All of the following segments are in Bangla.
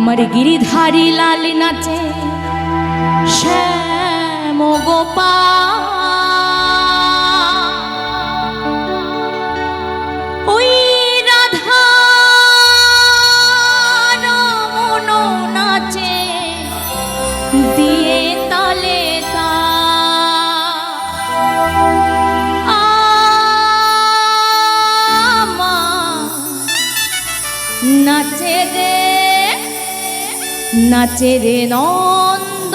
আমার গিরিধারী লাল নাচে শ্যাম গোপাল। নাচে রে নন্দ।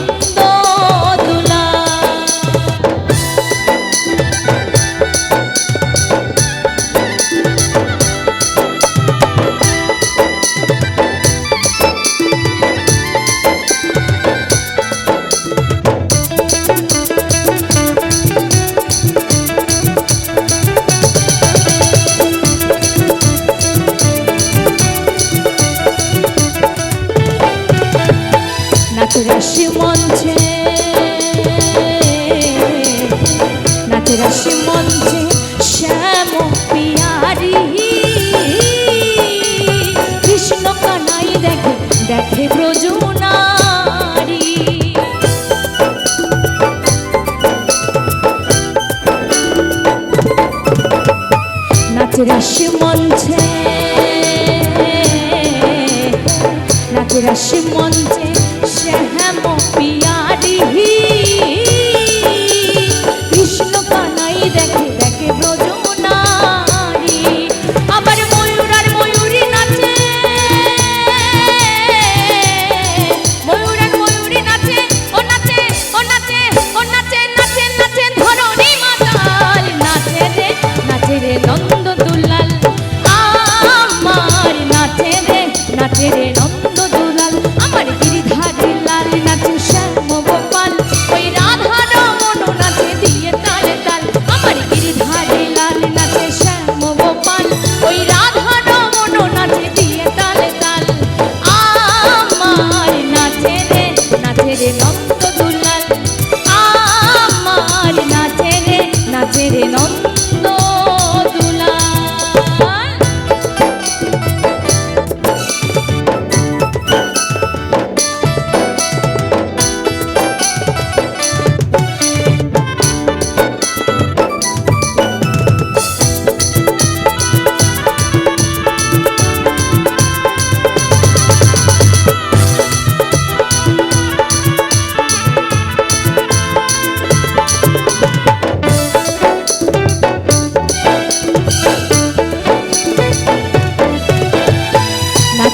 হে ব্রজনারী। নাচের আসে মঞ্চে নাচের আসে মঞ্চে শ্যাম পি Thank you.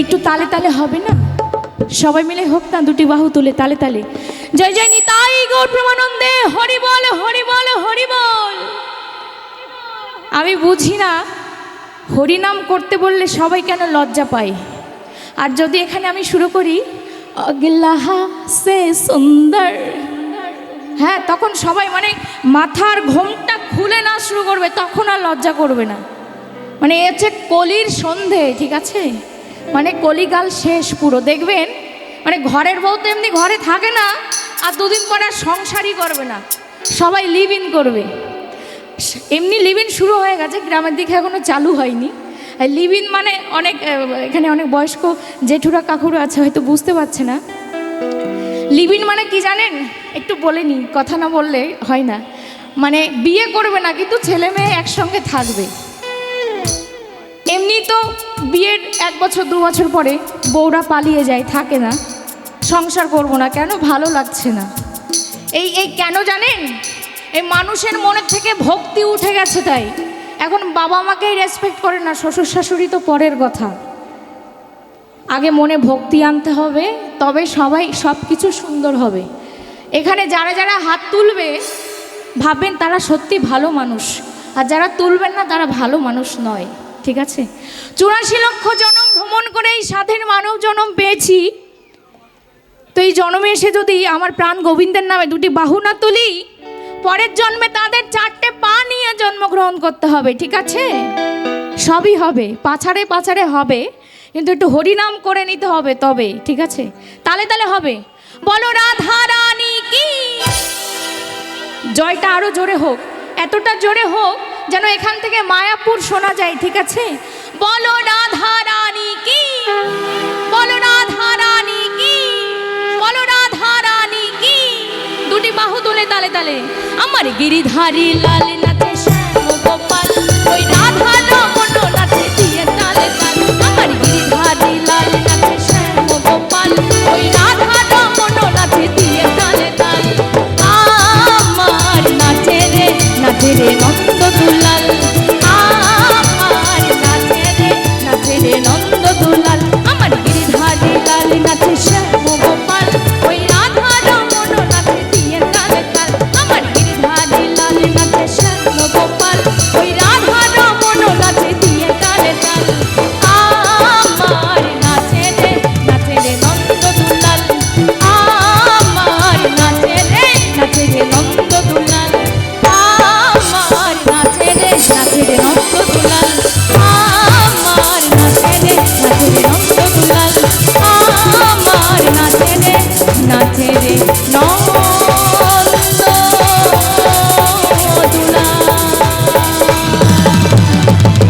একটু তালে তালে হবে না? সবাই মিলে হোক না, দুটি বাহু তুলে তালে তালে। জয় জয় নিতাই গৌর প্রমানন্দে, হরি বল হরি বল হরি বল। আমি বুঝি না, হরিনাম করতে বললে সবাই কেন লজ্জা পায়? আর যদি এখানে আমি শুরু করি অগিল্লাহা সে সুন্দর। হ্যাঁ তখন সবাই মানে মাথার ঘোমটা খুলে না শুরু করবে, তখন আর লজ্জা করবে না। মানে এ হচ্ছে কলির সন্ধে, ঠিক আছে? মানে কলিগাল শেষ পুরো, দেখবেন? মানে ঘরের বউ তো এমনি ঘরে থাকে না, আর দুদিন পর আর সংসারই করবে না। সবাই লিভ ইন করবে। এমনি লিভ ইন শুরু হয়ে গেছে, গ্রামের দিকে এখনও চালু হয়নি। লিভ ইন মানে অনেক এখানে অনেক বয়স্ক জেঠুরা কাকুরা আছে, হয়তো বুঝতে পারছে না। লিভ ইন মানে কি জানেন? একটু বলে নি, কথা না বললে হয় না। মানে বিয়ে করবে না, কিন্তু ছেলে মেয়ে একসঙ্গে থাকবে। এমনি তো বিয়ের এক বছর, দু বছর পরে বউরা পালিয়ে যায়, থাকে না। সংসার করব না কেন? ভালো লাগছে না। এই এই কেন জানেন? এই মানুষের মনের থেকে ভক্তি উঠে গেছে তাই। এখন বাবা মাকেই রেসপেক্ট করে না শ্বশুর শাশুড়ি তো পরের কথা। আগে মনে ভক্তি আনতে হবে, তবে সবাই সব কিছু সুন্দর হবে। এখানে যারা যারা হাত তুলবে, ভাববেন তারা সত্যি ভালো মানুষ। আর যারা তুলবেন না, তারা ভালো মানুষ নয়। ঠিক আছে? চুরাশি লক্ষ জনম ভ্রমণ করে এই স্বাধীন মানব জনম পেয়েছি। তো এই জন্মে এসে যদি আমার প্রাণ গোবিন্দের নামে দুটি বাহু না তুলি, পরের জন্মে তাদের চারটে পা নিয়ে জন্মগ্রহণ করতে হবে, ঠিক আছে? সবই হবে, পাছাড়ে পাছাড়ে হবে। কিন্তু একটু হরিনাম করে নিতে হবে তবে, ঠিক আছে? তালে তালে হবে। বলো রাধা রানী কি? জয়টা আরও জোরে হোক, এতটা জোরে হোক যেন এখান থেকে মায়াপুর শোনা যায়, ঠিক আছে? বলো রাধা রানী কি? বলো রাধা রানী কি? বলো রাধা রানী কি? দুটি বাহু তুলে তালে তালে। আমার গিরিধারী লাল নাচে